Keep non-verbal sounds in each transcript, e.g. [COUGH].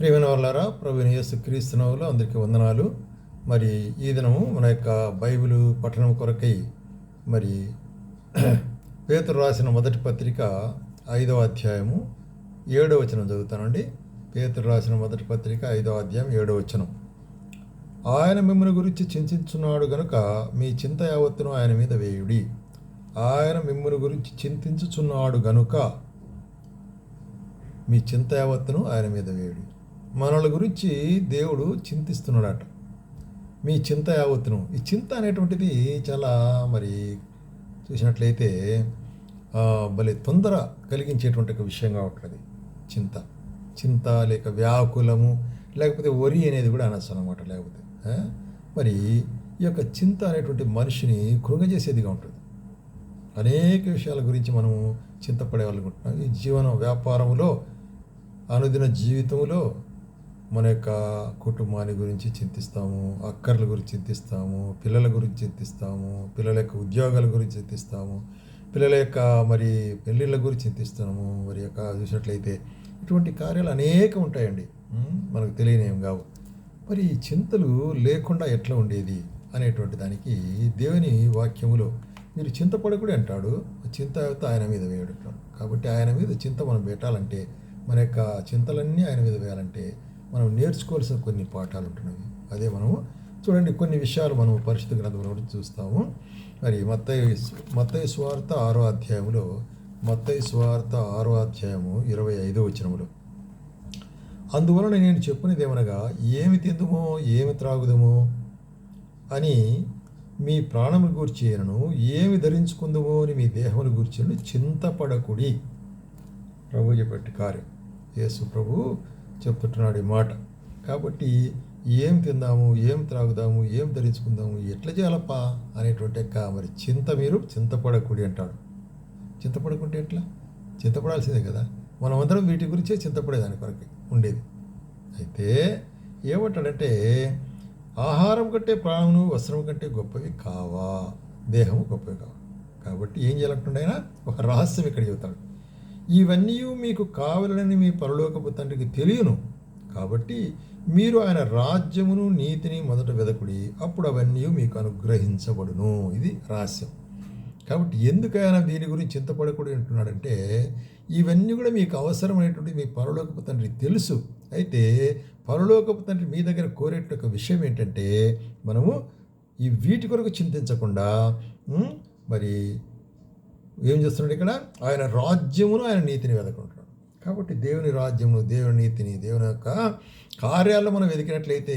ప్రియమైన వాళ్ళారా ప్రభు యేసు క్రీస్తునవులు అందరికీ వందనాలు. మరి ఈ దినము మన యొక్క బైబిల్ పఠనం కొరకై మరి [CLEARS THROAT] పేతురు రాసిన మొదటి పత్రిక ఐదవ అధ్యాయము ఏడవ వచనం చదువుతానండి. పేతురు రాసిన మొదటి పత్రిక ఐదవ అధ్యాయం ఏడవ వచనం. ఆయన మిమ్మల్ని గురించి చింతించున్నాడు గనుక మీ చింత యావత్తును ఆయన మీద వేయుడి. ఆయన మిమ్మల్ని గురించి చింతించుచున్నాడు గనుక మీ చింత యావత్తును ఆయన మీద వేయుడి. మనల గురించి దేవుడు చింతిస్తున్నాడట. మీ చింత యావత్తును. ఈ చింత అనేటువంటిది చాలా మరి చూసినట్లయితే భలే తొందర కలిగించేటువంటి ఒక విషయంగా ఉంటుంది. చింత. చింత లేక వ్యాకులము లేకపోతే వరి అనేది కూడా అనొచ్చు అనమాట లేకపోతే. మరి ఈ యొక్క చింత అనేటువంటి మనిషిని కృంగజేసేదిగా ఉంటుంది. అనేక విషయాల గురించి మనము చింతపడే వాళ్ళనుకుంటున్నాం ఈ జీవనం వ్యాపారంలో అనుదిన జీవితంలో మన యొక్క కుటుంబాన్ని గురించి చింతిస్తాము అక్కర్ల గురించి చింతిస్తాము పిల్లల గురించి చింతిస్తాము పిల్లల యొక్క ఉద్యోగాల గురించి చింతిస్తాము పిల్లల యొక్క మరి పెళ్ళిళ్ళ గురించి చింతిస్తాము మరి యొక్క చూసినట్లయితే ఇటువంటి కార్యాలు అనేక ఉంటాయండి. మనకు తెలియనేం కావు. మరి చింతలు లేకుండా ఎట్లా ఉండేది అనేటువంటి దానికి దేవుని వాక్యములో మీరు చింతపడకుడి అంటాడు చింత ఆయన మీద వేయడు కాబట్టి ఆయన మీద చింత మనం పెట్టాలంటే మన యొక్క చింతలన్నీ ఆయన మీద వేయాలంటే మనం నేర్చుకోవాల్సిన కొన్ని పాఠాలు ఉంటున్నాయి. అదే మనము చూడండి కొన్ని విషయాలు మనం పరిశుద్ధ గ్రంథంలో చూస్తాము. మరి మత్తయ్య మత్తయి స్వార్థ ఆరో అధ్యాయములో మత్తయ్య స్వార్థ ఆరో అధ్యాయము ఇరవై ఐదో వచనములు. అందువలన నేను చెప్పినది ఏమనగా ఏమి తిందుమో ఏమి త్రాగుదమో అని మీ ప్రాణము గూర్చేయను ఏమి ధరించుకుందుమో అని మీ దేహముల గురించి చింతపడకుడి. ప్రభు చెప్పేటి కార్యం. యేసు ప్రభు చెప్తుంటున్నాడు ఈ మాట. కాబట్టి ఏం తిందాము ఏం త్రాగుదాము ఏం ధరించుకుందాము ఎట్లా చేయాలప్పా అనేటువంటి యొక్క మరి చింత మీరు చింతపడకూడి అంటాడు. చింతపడకుంటే ఎట్లా? చింతపడాల్సిందే కదా. మనం అందరం వీటి గురించే చింతపడేదాని కొరకు ఉండేది. అయితే ఏమంటాడంటే ఆహారం కంటే ప్రాణమును వస్త్రం కంటే గొప్పవి కావా దేహము గొప్పవి కావా. కాబట్టి ఏం చేయాలంటుండైనా ఒక రహస్యం ఇక్కడ చెబుతాడు. ఇవన్నీ మీకు కావాలని మీ పరలోకపు తండ్రికి తెలియను. కాబట్టి మీరు ఆయన రాజ్యమును నీతిని మొదట వెదకుడి అప్పుడు అవన్నీ మీకు అనుగ్రహించబడును. ఇది రహస్యం. కాబట్టి ఎందుకైనా దీని గురించి చింతపడకూడదు అంటున్నాడంటే ఇవన్నీ కూడా మీకు అవసరమైనటువంటి మీ పరలోకపు తండ్రి తెలుసు. అయితే పరలోకపు తండ్రి మీ దగ్గర కోరేట ఒక విషయం ఏంటంటే మనము ఈ వీటి కొరకు చింతించకుండా మరి ఏం చేస్తున్నాడు ఇక్కడ? ఆయన రాజ్యమును ఆయన నీతిని వెదకుంటున్నాడు. కాబట్టి దేవుని రాజ్యమును దేవుని నీతిని దేవుని యొక్క కార్యాలను మనం వెతికినట్లయితే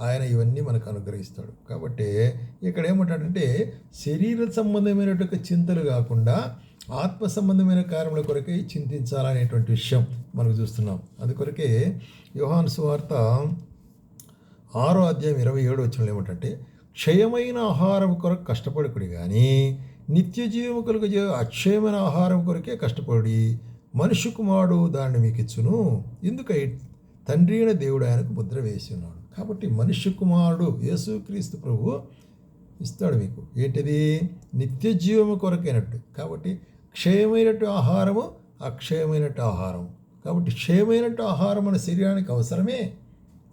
ఆయన ఇవన్నీ మనకు అనుగ్రహిస్తాడు. కాబట్టి ఇక్కడ ఏమంటాడంటే శరీర సంబంధమైనటువంటి చింతలు కాకుండా ఆత్మ సంబంధమైన కార్యముల కొరకే చింతించాలనేటువంటి విషయం మనం చూస్తున్నాం. అందుకొరకే యోహాన్ సువార్త ఆరో అధ్యాయం ఇరవై ఏడు వచ్చిన ఏమిటంటే క్షయమైన ఆహారం కొరకు కష్టపడకుడు కానీ నిత్య జీవము కలుగు అక్షయమైన ఆహారం కొరకే కష్టపడి మనుషు కుమారుడు దాన్ని మీకు ఇచ్చును. ఎందుకై తండ్రి అయిన దేవుడు ఆయనకు ముద్ర వేసి ఉన్నాడు. కాబట్టి మనుష్య కుమారుడు యేసుక్రీస్తు ప్రభు ఇస్తాడు మీకు. ఏంటిది? నిత్య జీవము కొరకైనట్టు. కాబట్టి క్షయమైనట్టు ఆహారము అక్షయమైనట్టు ఆహారం. కాబట్టి క్షయమైనట్టు ఆహారం మన శరీరానికి అవసరమే.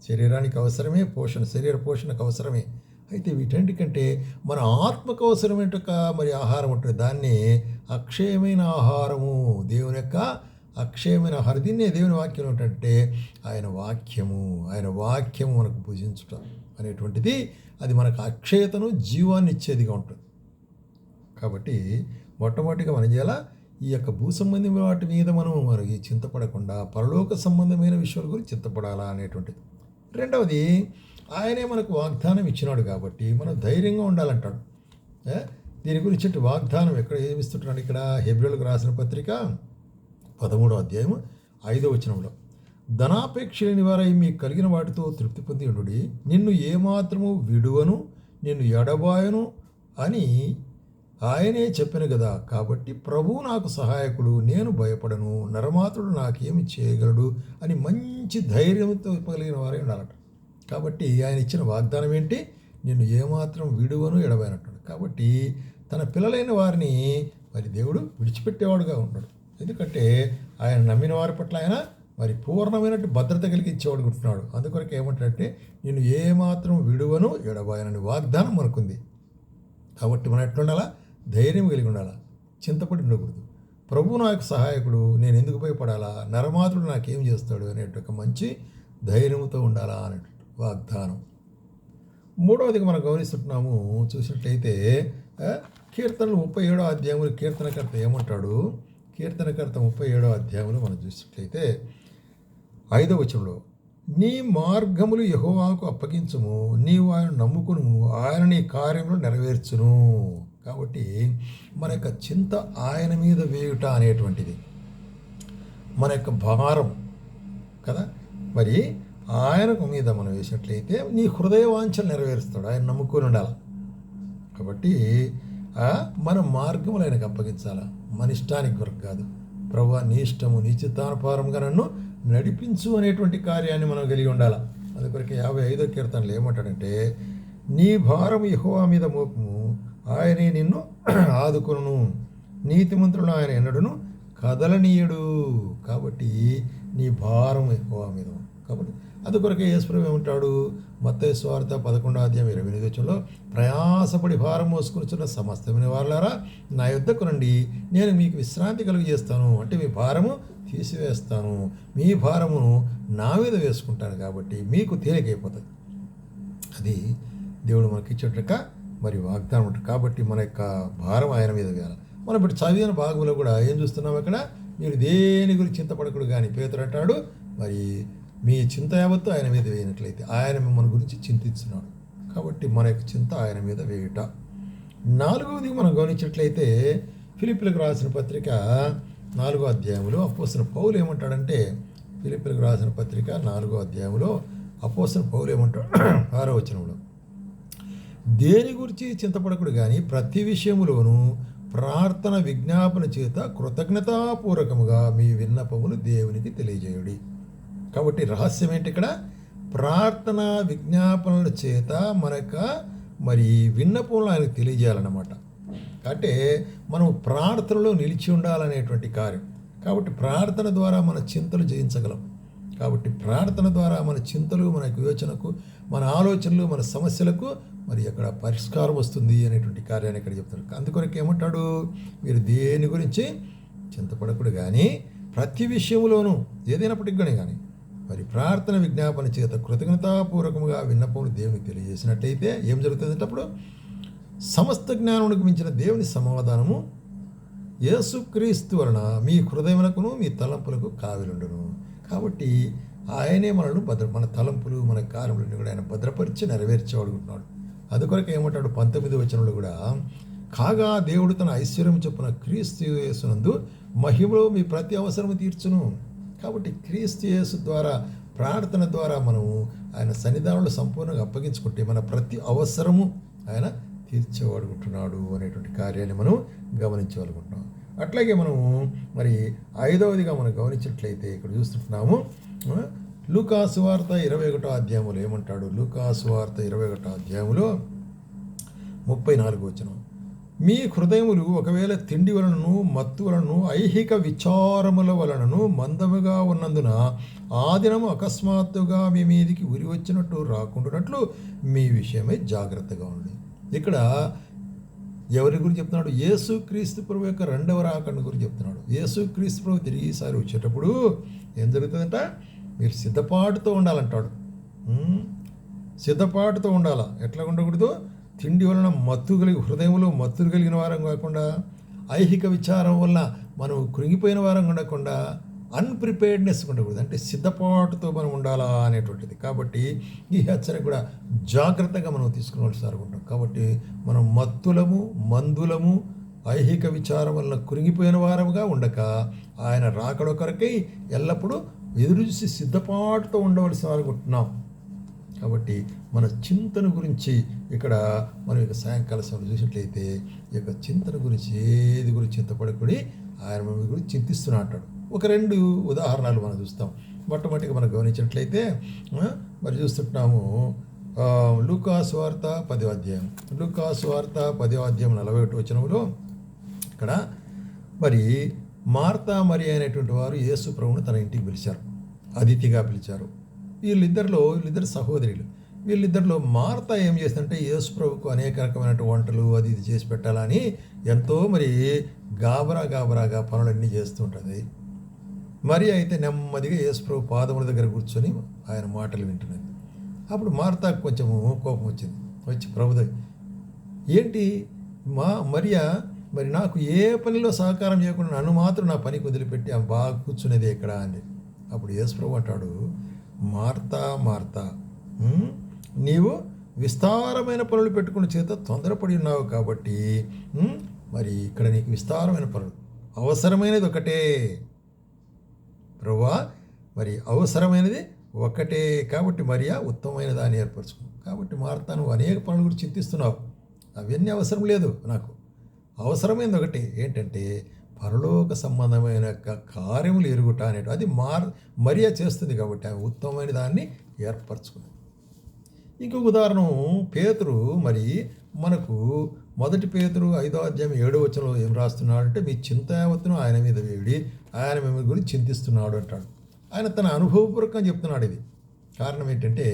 శరీరానికి అవసరమే పోషణ శరీర పోషణకు అవసరమే. అయితే వీటన్నిటికంటే మన ఆత్మకు అవసరమైన మరి ఆహారం ఉంటుంది. దాన్ని అక్షయమైన ఆహారము. దేవుని యొక్క అక్షయమైన ఆహారం. దీన్నే దేవుని వాక్యం ఏంటంటే ఆయన వాక్యము. ఆయన వాక్యము మనకు భుజించటం అనేటువంటిది అది మనకు అక్షయతను జీవాన్ని ఇచ్చేదిగా ఉంటుంది. కాబట్టి మొట్టమొదటిగా మనం చేయాలా? ఈ యొక్క భూ సంబంధమైన వాటి మీద మనం మరి చింతపడకుండా పరలోక సంబంధమైన విషయాల గురించి చింతపడాలా అనేటువంటిది. రెండవది ఆయనే మనకు వాగ్దానం ఇచ్చినాడు కాబట్టి మనం ధైర్యంగా ఉండాలంటాడు. దీని గురించి వాగ్దానం ఎక్కడ ఏమిస్తుంటున్నాడు? ఇక్కడ హెబ్రిల్కి రాసిన పత్రిక పదమూడో అధ్యాయం ఐదో వచనంలో. ధనాపేక్ష లేని వారై మీకు కలిగిన వాటితో తృప్తి పొంది ఉండుడి. నిన్ను ఏమాత్రము విడువను నిన్ను ఎడబాయను అని ఆయనే చెప్పాను కదా. కాబట్టి ప్రభువు నాకు సహాయకుడు నేను భయపడను నరమాతుడు నాకేమి చేయగలడు అని మంచి ధైర్యంతో కలిగిన వారే ఉండాలట. కాబట్టి ఆయన ఇచ్చిన వాగ్దానం ఏంటి? నిన్ను ఏమాత్రం విడువను ఎడబైనట్టు కాబట్టి తన పిల్లలైన వారిని మరి దేవుడు విడిచిపెట్టేవాడుగా ఉన్నాడు. ఎందుకంటే ఆయన నమ్మిన వారి పట్ల ఆయన మరి పూర్ణమైనట్టు భద్రత కలిగించేవాడు ఉంటున్నాడు. అందుకొరకు ఏమంటాడంటే నేను ఏమాత్రం విడువను ఎడబాయనని వాగ్దానం మనకుంది. కాబట్టి మనం ఎట్లుండాలా? ధైర్యం కలిగి ఉండాలా? చింతపడి ఉండకూడదు. ప్రభు నాకు సహాయకుడు నేను ఎందుకు భయపడాలా? నరమాతుడు నాకేం చేస్తాడు? అనేటువంటి ఒక మంచి ధైర్యంతో ఉండాలా అన్నట్టు. వాగ్దానం. మూడవదిగా మనం గమనిస్తున్నాము చూసినట్లయితే కీర్తనలు ముప్పై ఏడో అధ్యాయములు కీర్తనకర్త ఏమంటాడు? కీర్తనకర్త ముప్పై ఏడో అధ్యాయములు మనం చూసినట్లయితే ఐదవ వచనంలో నీ మార్గములు యహోవాకు అప్పగించుము నీవు ఆయన నమ్ముకును ఆయన నీ కార్యములు నెరవేర్చును. కాబట్టి మన యొక్క చింత ఆయన మీద వేయుట అనేటువంటిది. మన యొక్క భారం కదా? మరి ఆయనకు మీద మనం వేసినట్లయితే నీ హృదయ వాంఛలు నెరవేరుస్తాడు. ఆయన నమ్ముకొని ఉండాలి. కాబట్టి మన మార్గములు ఆయనకు అప్పగించాలా. మన ఇష్టానికి కొరకు కాదు. ప్రభు నీ ఇష్టము నీ చిత్తానుపారంగా నన్ను నడిపించు అనేటువంటి కార్యాన్ని మనం కలిగి ఉండాలి. అందుకొరకు యాభై ఐదో కీర్తనలు ఏమంటాడంటే నీ భారం యహోవా మీద మోపము ఆయనే నిన్ను [CLEARS THROAT] ఆదుకొను నీతిమంతులను ఆయన ఎన్నడును కదలనీయుడు. కాబట్టి నీ భారం యహోవా మీద కాబట్టి అందుకొరకే యేసుప్రభు ఏమంటాడు? మత్తయి స్వార్థ పదకొండో అధ్యాయం ఇరవై ఎనిమిది వచ్చంలో ప్రయాసపడి భారం మోసుకొనిచున్న సమస్తమైన వారులారా నా యుద్ధకు రండి నేను మీకు విశ్రాంతి కలుగజేస్తాను అంటే మీ భారము తీసివేస్తాను. మీ భారమును నా మీద వేసుకుంటాను కాబట్టి మీకు తేలికైపోతుంది. అది దేవుడు మనకి ఇచ్చేట్లక మరి వాగ్దానం ఉంటుంది కాబట్టి మన యొక్క భారం ఆయన మీద వేయాలి. మనం ఇప్పుడు చదివిన భాగంలో కూడా ఏం చూస్తున్నాం అక్కడ? మీరు దేని గురించి చింతపడకూడదు కానీ పేతురు అంటాడు మరి మీ చింత యావత్తు ఆయన మీద వేయనట్లయితే ఆయన మిమ్మల్ని గురించి చింతిస్తున్నాడు కాబట్టి మన యొక్క చింత ఆయన మీద వేయుట. నాలుగవది మనం గమనించినట్లయితే ఫిలిపిలకు రాసిన పత్రిక నాలుగో అధ్యాయంలో అపోసిన పౌలు ఏమంటాడంటే ఫిలిపిలకు రాసిన పత్రిక నాలుగో అధ్యాయంలో అపోసిన పౌలు ఏమంటాడు? ఆరో వచనంలో దేని గురించి చింతపడకుడు కానీ ప్రతి విషయములోనూ ప్రార్థన విజ్ఞాపన చేత కృతజ్ఞతాపూర్వకముగా మీ విన్నపములు దేవునికి తెలియజేయుడి. కాబట్టి రహస్యం ఏంటి ఇక్కడ? ప్రార్థన విజ్ఞాపనల చేత మనక మరి విన్నపములు ఆయనకు తెలియజేయాలన్నమాట. అంటే మనం ప్రార్థనలో నిలిచి ఉండాలనేటువంటి కార్యం. కాబట్టి ప్రార్థన ద్వారా మన చింతలు జయించగలం. కాబట్టి ప్రార్థన ద్వారా మన చింతలు మన వివేచనకు మన ఆలోచనలు మన సమస్యలకు మరి అక్కడ పరిష్కారం వస్తుంది అనేటువంటి కార్యాన్ని ఇక్కడ చెప్తాడు అందుకొరకు ఏమంటాడు? మీరు దేని గురించి చింతపడకుడు కానీ ప్రతి విషయంలోనూ ఏదైనప్పటికీ కానీ మరి ప్రార్థన విజ్ఞాపన చేత కృతజ్ఞతాపూర్వకముగా విన్నపములు దేవునికి తెలియజేసినట్టయితే ఏం జరుగుతుంది అప్పుడు సమస్త జ్ఞానమునకు మించిన దేవుని సమాధానము యేసుక్రీస్తు వలన మీ హృదయములకును మీ తలంపులకు కావిలుండును. కాబట్టి ఆయనే మనల్ని భద్ర మన తలంపులు మన కార్యములను కూడా ఆయన భద్రపరిచి నెరవేర్చేవాడుకుంటున్నాడు. అందుకొరకు ఏమంటాడు పంతొమ్మిది వచనంలో కూడా కాగా దేవుడు తన ఐశ్వర్యం చొప్పున క్రీస్తు యేసునందు మహిమలో మీ ప్రతి అవసరము తీర్చును. కాబట్టి క్రీస్తు యేసు ద్వారా ప్రార్థన ద్వారా మనము ఆయన సన్నిధానంలో సంపూర్ణంగా అప్పగించుకుంటే మన ప్రతి అవసరము ఆయన తీర్చేవాడుకుంటున్నాడు అనేటువంటి కార్యాన్ని మనం గమనించగలుగుతున్నాం అట్లాగే మనము మరి ఐదవదిగా మనం గమనించినట్లయితే ఇక్కడ చూస్తున్నాము లూకాసు వార్త ఇరవై ఒకటో అధ్యాయంలో ఏమంటాడు? లూకాసు వార్త ఇరవై ఒకటో అధ్యాయంలో ముప్పై నాలుగు వచ్చినాం మీ హృదయములు ఒకవేళ తిండి వలనను మత్తు వలనను ఐహిక విచారముల వలనను మందముగా ఉన్నందున ఆ అకస్మాత్తుగా మీ మీదికి ఉరి వచ్చినట్టు రాకుండానట్లు మీ విషయమై జాగ్రత్తగా ఉండి. ఇక్కడ ఎవరి గురించి చెప్తున్నాడు? యేసు క్రీస్తు ప్రభు యొక్క రెండవ రాకడ గురించి చెప్తున్నాడు. యేసు క్రీస్తు ప్రభు తిరిగి ఈసారి వచ్చేటప్పుడు ఏం జరుగుతుందంట? మీరు సిద్ధపాటుతో ఉండాలంటాడు. సిద్ధపాటుతో ఉండాలా? ఎట్లా ఉండకూడదు? తిండి వలన మత్తు కలిగి హృదయంలో మత్తులు కలిగిన వారం కాకుండా ఐహిక విచారం వల్ల మనం కృంగిపోయిన వారం ఉండకుండా అన్ప్రిపేర్డ్నెస్ ఉండకూడదు. అంటే సిద్ధపాటుతో మనం ఉండాలా అనేటువంటిది. కాబట్టి ఈ హెచ్చరిక కూడా జాగ్రత్తగా మనం తీసుకోవాల్సి ఉంటాం. కాబట్టి మనం మత్తులము మందులము ఐహిక విచారం వల్ల కురిగిపోయిన వారముగా ఉండక ఆయన రాకడొకరికై ఎల్లప్పుడూ ఎదురు చూసి సిద్ధపాటుతో ఉండవలసిన వారు ఉంటున్నాం. కాబట్టి మన చింతన గురించి ఇక్కడ మనం ఇక సాయంకాల సమయంలో చూసినట్లయితే ఈ యొక్క చింతన గురించి ఏది గురించి చింతపడకూడి ఆయన మన గురించి చింతిస్తున్నా అంటాడు. ఒక రెండు ఉదాహరణలు మనం చూస్తాం. మొట్టమొదటిగా మనం గమనించినట్లయితే మరి చూస్తుంటున్నాము లూకాస్ వార్త పదో అధ్యాయం. లూకాస్ వార్త పదో అధ్యాయం నలభై ఒకటి వచ్చినప్పుడు ఇక్కడ మరి మార్తా మరి అనేటువంటి వారు యేసు ప్రభువును తన ఇంటికి పిలిచారు. అతిథిగా పిలిచారు. వీళ్ళిద్దరిలో వీళ్ళిద్దరు సహోదరులు. వీళ్ళిద్దరిలో మార్త ఏం చేస్తుందంటే యేసు ప్రభుకు అనేక రకమైన వంటలు అది ఇది చేసి పెట్టాలని ఎంతో మరి గాబరా గాబరాగా పనులన్నీ చేస్తుంటుంది మరి అయితే నెమ్మదిగా యేసు ప్రభు పాదముల దగ్గర కూర్చొని ఆయన మాటలు వింటున్నది అప్పుడు మార్తాకు కొంచెము కోపం వచ్చింది. వచ్చి ప్రభు ఏంటి మా మరియా మరి నాకు ఏ పనిలో సహకారం చేయకుండా నన్ను మాత్రం నా పనికి వదిలిపెట్టి ఆమె బాగా కూర్చునేది ఎక్కడ అని అప్పుడు యేసుప్రభు అంటాడు మార్తా మార్తా. నీవు విస్తారమైన పనులు పెట్టుకున్న చేత తొందరపడి ఉన్నావు కాబట్టి మరి ఇక్కడ నీకు విస్తారమైన పనులు. అవసరమైనది ఒకటే. ప్రభువా మరి అవసరమైనది ఒకటే. కాబట్టి మరియా ఉత్తమమైన దాన్ని ఏర్పరచుకో. కాబట్టి మార్తా నువ్వు అనేక పనుల గురించి చింతిస్తున్నావు. అవన్నీ అవసరం లేదు నాకు. అవసరమైనది ఒకటి. ఏంటంటే పరలోక సంబంధమైన కార్యములు ఎరుగుట అనేటు అది మార్ మరియా చేస్తుంది కాబట్టి ఆమె ఉత్తమమైన దాన్ని ఏర్పరచుకుంది ఇంకొక ఉదాహరణ పేతురు మరి మనకు మొదటి పేతురు ఐదో అధ్యాయం ఏడో వచనంలో ఏం రాస్తున్నాడు అంటే మీ చింత యావత్తును ఆయన మీద వేడి ఆయన మిమ్మల్ని గురించి చింతిస్తున్నాడు అంటాడు. ఆయన తన అనుభవపూర్వకంగా చెప్తున్నాడు ఇది. కారణం ఏంటంటే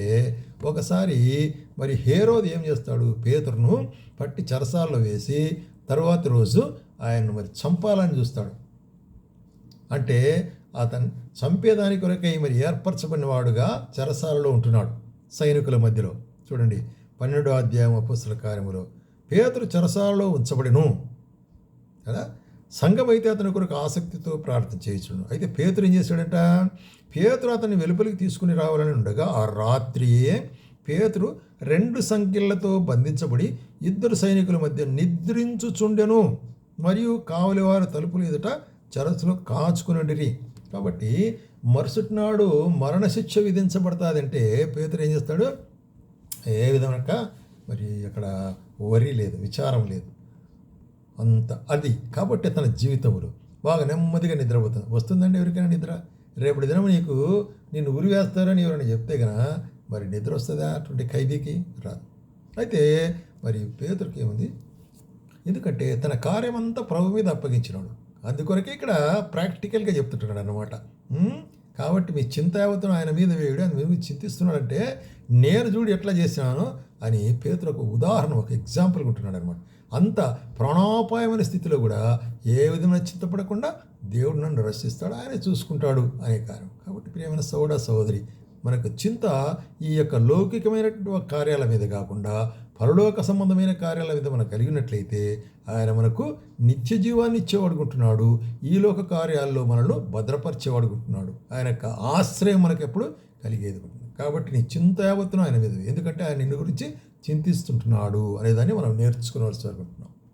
ఒకసారి మరి హేరోది ఏం చేస్తాడు? పేతురును పట్టి చరసాల్లో వేసి తర్వాత రోజు ఆయన్ను మరి చంపాలని చూస్తాడు. అంటే అతను చంపేదాని కొరకై మరి ఏర్పరచబడినవాడుగా చెరసాలలో ఉంటున్నాడు సైనికుల మధ్యలో. చూడండి పన్నెండో అధ్యాయం అపుస్తల కార్యములో పేతురు చెరసాలలో ఉంచబడిను. కదా? సంఘమైతే అతని కొరకు ఆసక్తితో ప్రార్థన చేయించును అయితే పేతురు ఏం చేశాడట? పేతురు అతన్ని వెలుపలికి తీసుకుని రావాలని ఉండగా ఆ రాత్రియే పేతురు రెండు సంఖ్యలతో బంధించబడి ఇద్దరు సైనికుల మధ్య నిద్రించుచుండెను. మరియు కావలివారు తలుపులు ఎదుట చరసులో కాచుకుని కాబట్టి మరుసటి నాడు మరణశిక్ష విధించబడతాదంటే పేతురు ఏం చేస్తాడు? ఏ విధమనక మరి అక్కడ వరి లేదు విచారం లేదు. అంత అది కాబట్టి తన జీవితంలో బాగా నెమ్మదిగా నిద్రపోతుంది. వస్తుందండి ఎవరికైనా నిద్ర? రేపటి దినం నీకు నిన్ను ఉరి వేస్తారని ఎవరైనా చెప్తే కదా మరి నిద్ర వస్తుందా? అటువంటి ఖైదీకి రాదు. అయితే మరి పేదరికి ఏముంది? ఎందుకంటే తన కార్యమంతా ప్రభు మీద అప్పగించినాడు. అందుకొరకే ఇక్కడ ప్రాక్టికల్గా చెప్తుంటున్నాడు అనమాట కాబట్టి మీ చింత యావత్తును ఆయన మీద వేయడు అని మీరు చింతిస్తున్నాడంటే నేను చూడు ఎట్లా చేసినాను అని పేతులకు ఉదాహరణ ఒక ఎగ్జాంపుల్ ఉంటున్నాడు అనమాట అంత ప్రాణాపాయమైన స్థితిలో కూడా ఏ విధమైన చింతపడకుండా దేవుడు నన్ను రక్షిస్తాడు ఆయన చూసుకుంటాడు అనే కార్యం కాబట్టి ప్రియమైన సోడా సహోదరి మనకు చింత ఈ యొక్క లౌకికమైనటువంటి కార్యాల మీద కాకుండా పరలోక సంబంధమైన కార్యాల మీద మనం కలిగినట్లయితే ఆయన మనకు నిత్య జీవాన్ని ఇచ్చేవాడుకుంటున్నాడు. ఈ లోక కార్యాల్లో మనల్ని భద్రపరిచేవాడుకుంటున్నాడు. ఆయన యొక్క ఆశ్రయం మనకు ఎప్పుడు కలిగేది కాబట్టి నీ చింత యావత్తును ఆయన మీద ఎందుకంటే ఆయన నిన్ను గురించి చింతిస్తుంటున్నాడు అనేదాన్ని మనం నేర్చుకోవాల్సి అనుకుంటున్నాం